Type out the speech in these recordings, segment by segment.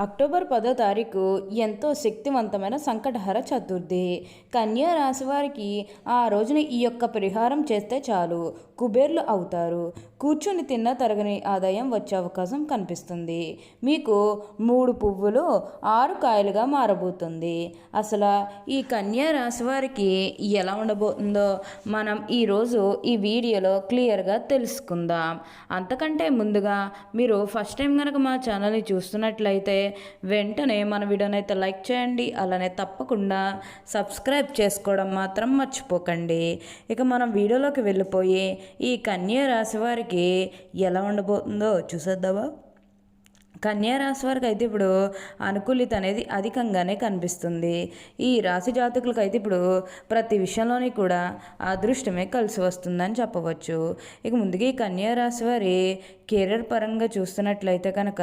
October పదో తారీఖు ఎంతో శక్తివంతమైన సంకటహర చతుర్థి. కన్యా రాశి వారికి ఆ రోజున ఈ యొక్క పరిహారం చేస్తే చాలు కుబేర్లు అవుతారు. కూర్చుని తిన్న తరగని ఆదాయం వచ్చే అవకాశం కనిపిస్తుంది. మీకు మూడు పువ్వులు ఆరు కాయలుగా మారబోతుంది. అసలు ఈ కన్యా రాశి వారికి ఎలా ఉండబోతుందో మనం ఈరోజు ఈ వీడియోలో క్లియర్గా తెలుసుకుందాం. అంతకంటే ముందుగా మీరు ఫస్ట్ టైం కనుక మా ఛానల్ని చూస్తున్నట్లయితే వెంటనే మన వీడియోనైతే అయితే లైక్ చేయండి అలానే తప్పకుండా సబ్స్క్రైబ్ చేసుకోవడం మాత్రం మర్చిపోకండి. ఇక మనం వీడియోలోకి వెళ్ళిపోయి ఈ కన్యా రాశి వారికి ఎలా ఉండబోతుందో చూసేద్దావా కన్యా రాశి వారికి అయితే ఇప్పుడు అనుకూలిత అనేది అధికంగానే కనిపిస్తుంది. ఈ రాశి జాతకులకు అయితే ఇప్పుడు ప్రతి విషయంలోని కూడా అదృష్టమే కలిసి వస్తుందని చెప్పవచ్చు. ఇక ముందుగా ఈ కన్యా రాశి వారి కెరీర్ పరంగా చూస్తున్నట్లయితే కనుక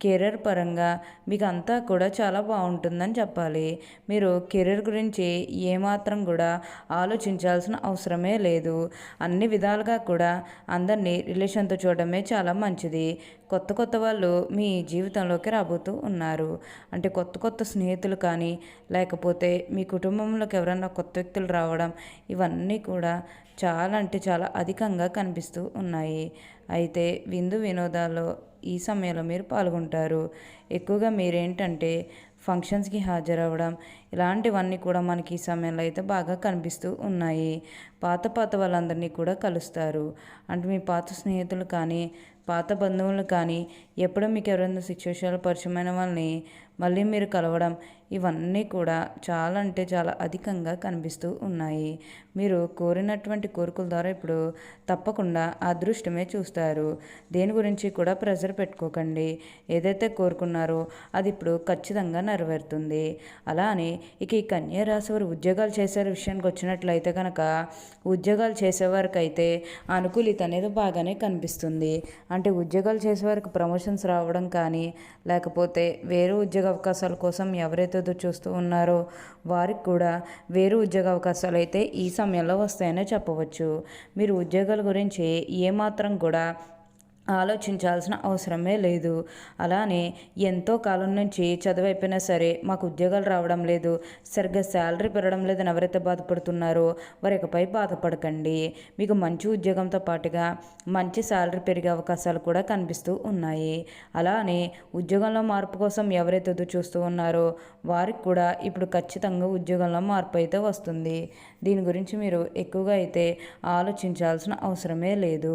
కెరీర్ పరంగా మీకు అంతా కూడా చాలా బాగుంటుందని చెప్పాలి. మీరు కెరీర్ గురించి ఏమాత్రం కూడా ఆలోచించాల్సిన అవసరమే లేదు. అన్ని విధాలుగా కూడా అందరినీ రిలేషన్తో చూడడమే చాలా మంచిది. కొత్త కొత్త వాళ్ళు మీ జీవితంలోకి రాబోతూ ఉన్నారు. అంటే కొత్త కొత్త స్నేహితులు కానీ లేకపోతే మీ కుటుంబంలోకి ఎవరైనా కొత్త వ్యక్తులు రావడం ఇవన్నీ కూడా చాలా అంటే చాలా అధికంగా కనిపిస్తూ ఉన్నాయి. అయితే విందు వినోదాల్లో ఈ సమయంలో మీరు పాల్గొంటారు. ఎక్కువగా మీరేంటంటే ఫంక్షన్స్కి హాజరవ్వడం ఇలాంటివన్నీ కూడా మనకి ఈ సమయంలో అయితే బాగా కనిపిస్తూ ఉన్నాయి. పాత పాత వాళ్ళందరినీ కూడా కలుస్తారు. అంటే మీ పాత స్నేహితులు కానీ పాత బంధువులు కానీ ఎప్పుడో మీకు ఎవరైనా సిచ్యువేషన్లో పరిచయమైన వాళ్ళని మళ్ళీ మీరు కలవడం ఇవన్నీ కూడా చాలా అంటే చాలా అధికంగా కనిపిస్తూ ఉన్నాయి. మీరు కోరినటువంటి కోరికల ద్వారా ఇప్పుడు తప్పకుండా అదృష్టమే చూస్తారు. దేని గురించి కూడా ప్రెజర్ పెట్టుకోకండి. ఏదైతే కోరుకున్నారో అది ఇప్పుడు ఖచ్చితంగా నెరవేరుతుంది. అలానే ఇక ఈ కన్యా రాశి వారు ఉద్యోగాలు చేసే విషయానికి వచ్చినట్లయితే కనుక ఉద్యోగాలు చేసేవారికి అయితే అనుకూలిత అనేది బాగానే కనిపిస్తుంది. అంటే ఉద్యోగాలు చేసేవారికి ప్రమోషన్స్ రావడం కానీ లేకపోతే వేరే ఉద్యోగ అవకాశాల కోసం ఎవరైతే చూస్తూ ఉన్నారో వారికి కూడా వేరే ఉద్యోగ అవకాశాలు అయితే ఈ సమయంలో వస్తాయనే చెప్పవచ్చు. మీరు ఉద్యోగాల గురించి ఏమాత్రం కూడా ఆలోచించాల్సిన అవసరమే లేదు. అలానే ఎంతో కాలం నుంచి చదువు అయిపోయినా సరే మాకు ఉద్యోగాలు రావడం లేదు. సరిగ్గా శాలరీ పెరగడం లేదని ఎవరైతే బాధపడుతున్నారో వారి ఇకపై బాధపడకండి. మీకు మంచి ఉద్యోగంతో పాటుగా మంచి శాలరీ పెరిగే అవకాశాలు కూడా కనిపిస్తూ ఉన్నాయి. అలానే ఉద్యోగంలో మార్పు కోసం ఎవరైతే ఎదురు చూస్తూ ఉన్నారో వారికి కూడా ఇప్పుడు ఖచ్చితంగా ఉద్యోగంలో మార్పు అయితే వస్తుంది. దీని గురించి మీరు ఎక్కువగా అయితే ఆలోచించాల్సిన అవసరమే లేదు.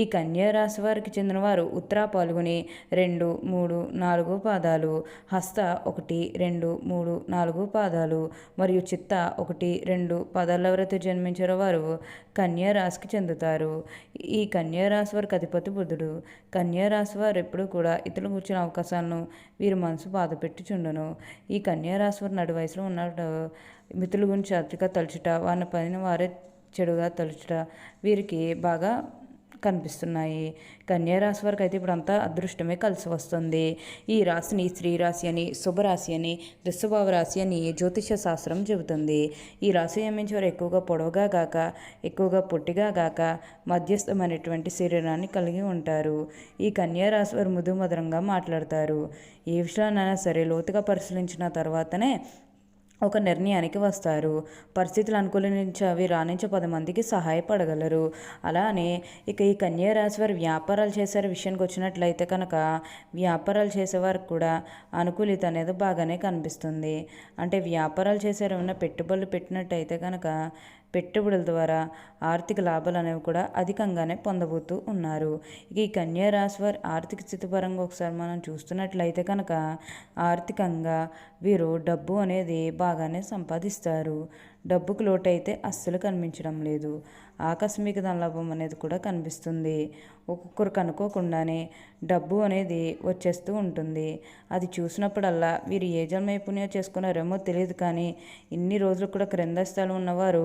ఈ కన్యా రాశి వారికి చెందినవారు ఉత్తరా పాల్గొని రెండు మూడు నాలుగు పాదాలు హస్త ఒకటి రెండు మూడు నాలుగు పాదాలు మరియు చిత్త ఒకటి రెండు పాదాల ఎవరైతే జన్మించారో వారు కన్యారాశికి చెందుతారు. ఈ కన్యారాశి వారికి అధిపతి బుధుడు. కన్యారాశి వారు ఎప్పుడూ కూడా ఇతరులు కూర్చున్న అవకాశాలను వీరి మనసు బాధ పెట్టుచుండను. ఈ కన్యారాశి వారు నడు వయసులో ఉన్నట్టు మిత్రుల గురించి అతిగా తలుచుట వారిని పైన వారే చెడుగా తలుచుట వీరికి బాగా కనిపిస్తున్నాయి. కన్యారాశి వారికి అయితే ఇప్పుడు అంతా అదృష్టమే కలిసి వస్తుంది. ఈ రాశిని స్త్రీరాశి అని శుభరాశి అని దుస్వభావ రాశి అని జ్యోతిష శాస్త్రం చెబుతుంది. ఈ రాశి జన్మించే వారు ఎక్కువగా పొడవుగా గాక ఎక్కువగా పొట్టిగా గాక మధ్యస్థమైనటువంటి శరీరాన్ని కలిగి ఉంటారు. ఈ కన్యారాశి వారు మృదుమధురంగా మాట్లాడతారు. ఏ విషయాన్నైనా సరే లోతుగా పరిశీలించిన తర్వాతనే ఒక నిర్ణయానికి వస్తారు. పరిస్థితులు అనుకూలించవి అవి రాణించే పది మందికి సహాయపడగలరు. అలానే ఇక ఈ కన్యా రాశి వారు వ్యాపారాలు చేసే విషయానికి వచ్చినట్లయితే కనుక వ్యాపారాలు చేసేవారికి కూడా అనుకూలిత అనేది బాగానే కనిపిస్తుంది. అంటే వ్యాపారాలు చేసేవారు ఏమైనా పెట్టుబడులు పెట్టినట్టయితే కనుక పెట్టుబడుల ద్వారా ఆర్థిక లాభాలు అనేవి కూడా అధికంగానే పొందబోతూ ఉన్నారు. ఇక ఈ కన్యా రాశి వారి ఆర్థిక స్థితి పరంగా ఒకసారి మనం చూస్తున్నట్లయితే కనుక ఆర్థికంగా వీరు డబ్బు అనేది బాగానే సంపాదిస్తారు. డబ్బుకు లోటైతే అస్సలు కనిపించడం లేదు. ఆకస్మిక ధనలాభం అనేది కూడా కనిపిస్తుంది. ఒక్కొక్కరికి అనుకోకుండానే డబ్బు అనేది వచ్చేస్తూ ఉంటుంది. అది చూసినప్పుడల్లా వీరు ఏ జన్మైపుణ్యం చేసుకున్నారేమో తెలియదు కానీ ఇన్ని రోజులు కూడా క్రింద స్థలం ఉన్నవారు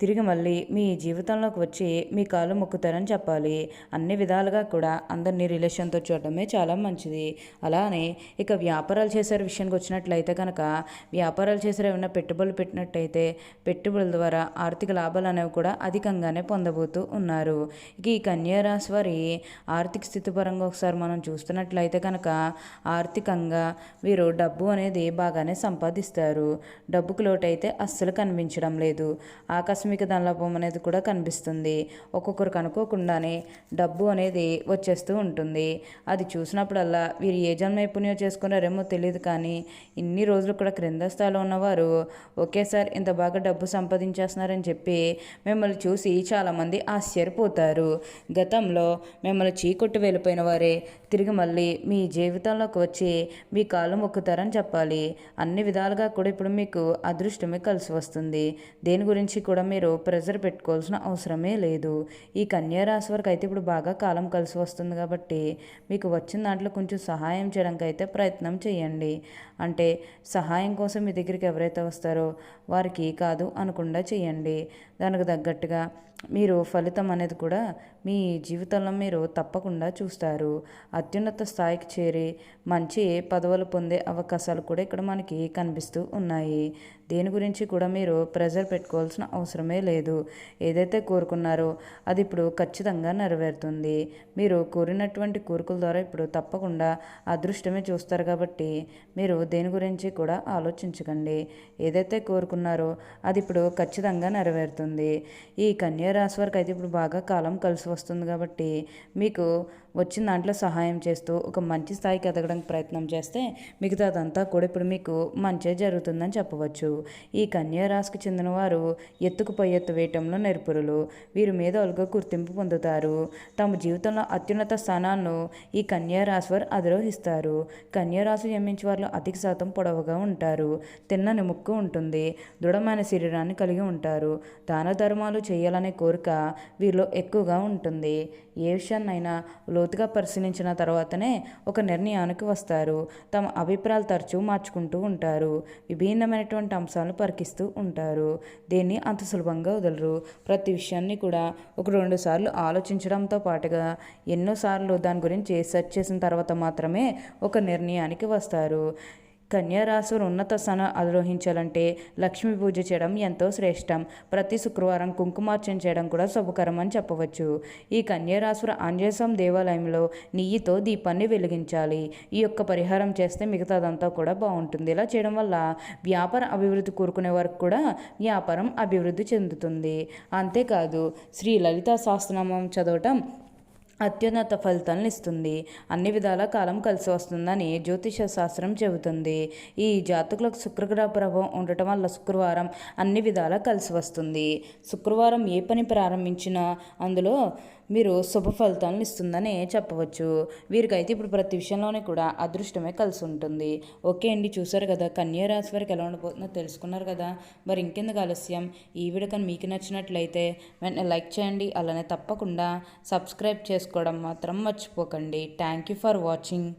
తిరిగి మళ్ళీ మీ జీవితంలోకి వచ్చి మీ కాలు మొక్కుతారని చెప్పాలి. అన్ని విధాలుగా కూడా అందరినీ రిలేషన్తో చూడడమే చాలా మంచిది. అలానే ఇక వ్యాపారాలు చేసే విషయానికి వచ్చినట్లయితే కనుక వ్యాపారాలు చేసే ఏమైనా పెట్టుబడులు పెట్టినట్టయితే పెట్టుబడుల ద్వారా ఆర్థిక లాభాలు అనేవి కూడా అధికంగానే పొందబోతూ ఉన్నారు. ఇక ఈ కన్యారాశి వారి ఆర్థిక స్థితి పరంగా ఒకసారి మనం చూస్తున్నట్లయితే కనుక ఆర్థికంగా వీరు డబ్బు అనేది బాగానే సంపాదిస్తారు. డబ్బుకు లోటైతే అస్సలు కనిపించడం లేదు. ఆకస్మిక ఆకస్మిక ధనలాభం అనేది కూడా కనిపిస్తుంది. ఒక్కొక్కరికి అనుకోకుండానే డబ్బు అనేది వచ్చేస్తూ ఉంటుంది. అది చూసినప్పుడల్లా వీరు ఏ జన్మ నైపుణ్యం చేసుకున్నారేమో తెలియదు కానీ ఇన్ని రోజులు కూడా క్రింద స్థాయిలో ఉన్నవారు ఒకేసారి ఇంత బాగా డబ్బు సంపాదించేస్తున్నారని చెప్పి మిమ్మల్ని చూసి చాలామంది ఆశ్చర్యపోతారు. గతంలో మిమ్మల్ని చీకొట్టి వెళ్ళిపోయిన వారే తిరిగి మళ్ళీ మీ జీవితంలోకి వచ్చి మీ కాళ్ళు మొక్కుతారని చెప్పాలి. అన్ని విధాలుగా కూడా ఇప్పుడు మీకు అదృష్టమే కలిసి వస్తుంది. దేని గురించి కూడా మీరు మీరు ప్రెజర్ పెట్టుకోవాల్సిన అవసరమే లేదు. ఈ కన్యా రాశి వరకు అయితే ఇప్పుడు బాగా కాలం కలిసి వస్తుంది కాబట్టి మీకు వచ్చిన దాంట్లో కొంచెం సహాయం చేయడానికి అయితే ప్రయత్నం చేయండి. అంటే సహాయం కోసం మీ దగ్గరికి ఎవరైతే వస్తారో వారికి కాదు అనకుండా చేయండి. దానికి తగ్గట్టుగా మీరు ఫలితం అనేది కూడా మీ జీవితంలో మీరు తప్పకుండా చూస్తారు. అత్యున్నత స్థాయికి చేరి మంచి పదవులు పొందే అవకాశాలు కూడా ఇక్కడ మనకి కనిపిస్తూ ఉన్నాయి. దేని గురించి కూడా మీరు ప్రెజర్ పెట్టుకోవాల్సిన అవసరమే లేదు. ఏదైతే కోరుకున్నారో అది ఇప్పుడు ఖచ్చితంగా నెరవేరుతుంది. మీరు కోరినటువంటి కోరికల ద్వారా ఇప్పుడు తప్పకుండా అదృష్టమే చూస్తారు కాబట్టి మీరు దేని గురించి కూడా ఆలోచించకండి. ఏదైతే కోరుకున్నారో అది ఇప్పుడు ఖచ్చితంగా నెరవేరుతుంది. ఈ కన్యా రాశి వారికి అయితే ఇప్పుడు బాగా కాలం కలిసి వస్తుంది కాబట్టి మీకు వచ్చిన దాంట్లో సహాయం చేస్తూ ఒక మంచి స్థాయికి ఎదగడానికి ప్రయత్నం చేస్తే మిగతాదంతా కూడా ఇప్పుడు మీకు మంచి జరుగుతుందని చెప్పవచ్చు. ఈ కన్యారాశికి చెందిన వారు ఎత్తుకుపోయెత్తు ఎత్తు వేయటంలో నెరుపురులు. మీద మేధావులుగా గుర్తింపు పొందుతారు. తమ జీవితంలో అత్యున్నత స్థానాలను ఈ కన్యారాశి వారు అధిరోహిస్తారు. కన్యారాశి జన్మించే వారిలో అధిక శాతం పొడవుగా ఉంటారు. తిన్నని ముక్కు ఉంటుంది. దృఢమైన శరీరాన్ని కలిగి ఉంటారు. దాన ధర్మాలు చేయాలనే కోరిక వీరిలో ఎక్కువగా ఉంటుంది. ఏ విషయాన్నైనా లో లోతుగా పరిశీలించిన తర్వాతనే ఒక నిర్ణయానికి వస్తారు. తమ అభిప్రాయాలు తరచూ మార్చుకుంటూ ఉంటారు. విభిన్నమైనటువంటి అంశాలను పరికిస్తూ ఉంటారు. దీన్ని అంత సులభంగా వదలరు. ప్రతి విషయాన్ని కూడా ఒక రెండు సార్లు ఆలోచించడంతో పాటుగా ఎన్నోసార్లు దాని గురించి సెర్చ్ చేసిన తర్వాత మాత్రమే ఒక నిర్ణయానికి వస్తారు. కన్యారాశులు ఉన్నత స్థానం అధిరోహించాలంటే లక్ష్మీ పూజ చేయడం ఎంతో శ్రేష్టం. ప్రతి శుక్రవారం కుంకుమార్చన చేయడం కూడా శుభకరం అని చెప్పవచ్చు. ఈ కన్యారాశుల ఆంజనేయస్వామి దేవాలయంలో నెయ్యితో దీపాన్ని వెలిగించాలి. ఈ యొక్క పరిహారం చేస్తే మిగతాదంతా కూడా బాగుంటుంది. ఇలా చేయడం వల్ల వ్యాపార అభివృద్ధి కోరుకునే వారికి కూడా వ్యాపారం అభివృద్ధి చెందుతుంది. అంతేకాదు శ్రీ లలితా సహస్రనామం చదవటం అత్యున్నత ఫలితాలను ఇస్తుంది. అన్ని విధాల కాలం కలిసి వస్తుందని జ్యోతిష శాస్త్రం చెబుతుంది. ఈ జాతకులకు శుక్రగ్రహ ప్రభావం ఉండటం వల్ల శుక్రవారం అన్ని విధాల కలిసి వస్తుంది. శుక్రవారం ఏ పని ప్రారంభించినా అందులో మీరు శుభ ఫలితాలను ఇస్తుందని చెప్పవచ్చు. వీరికైతే ఇప్పుడు ప్రతి విషయంలోనే కూడా అదృష్టమే కలిసి ఉంటుంది ఓకే అండి చూసారు కదా కన్యా రాశి వారికి ఎలా ఉండబోతుందో తెలుసుకున్నారు కదా. మరి ఇంకెందుకు ఆలస్యం? ఈ వీడియో కానీ మీకు నచ్చినట్లయితే వెంటనే లైక్ చేయండి అలానే తప్పకుండా సబ్స్క్రైబ్ చేసుకోవడం మాత్రం మర్చిపోకండి. Thank you for watching.